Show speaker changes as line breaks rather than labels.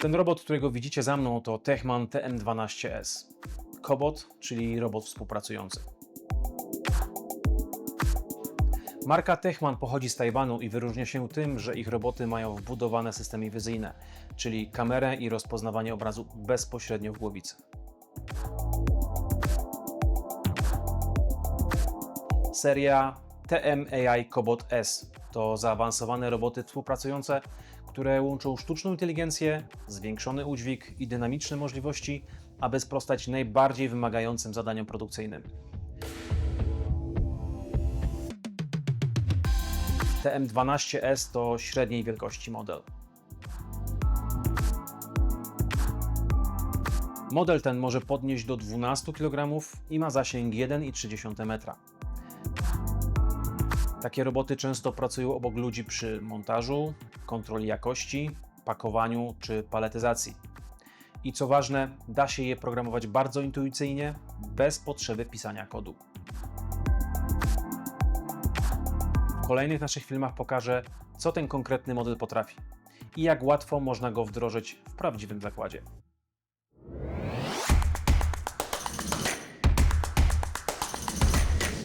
Ten robot, którego widzicie za mną, to Techman TM12S. Kobot, czyli robot współpracujący. Marka Techman pochodzi z Tajwanu i wyróżnia się tym, że ich roboty mają wbudowane systemy wizyjne, czyli kamerę i rozpoznawanie obrazu bezpośrednio w głowicy. Seria TMAI Cobot S to zaawansowane roboty współpracujące, które łączą sztuczną inteligencję, zwiększony udźwig i dynamiczne możliwości, aby sprostać najbardziej wymagającym zadaniom produkcyjnym. TM12S to średniej wielkości model. Model ten może podnieść do 12 kg i ma zasięg 1,3 metra. Takie roboty często pracują obok ludzi przy montażu, kontroli jakości, pakowaniu czy paletyzacji. I co ważne, da się je programować bardzo intuicyjnie, bez potrzeby pisania kodu. W kolejnych naszych filmach pokażę, co ten konkretny model potrafi i jak łatwo można go wdrożyć w prawdziwym zakładzie.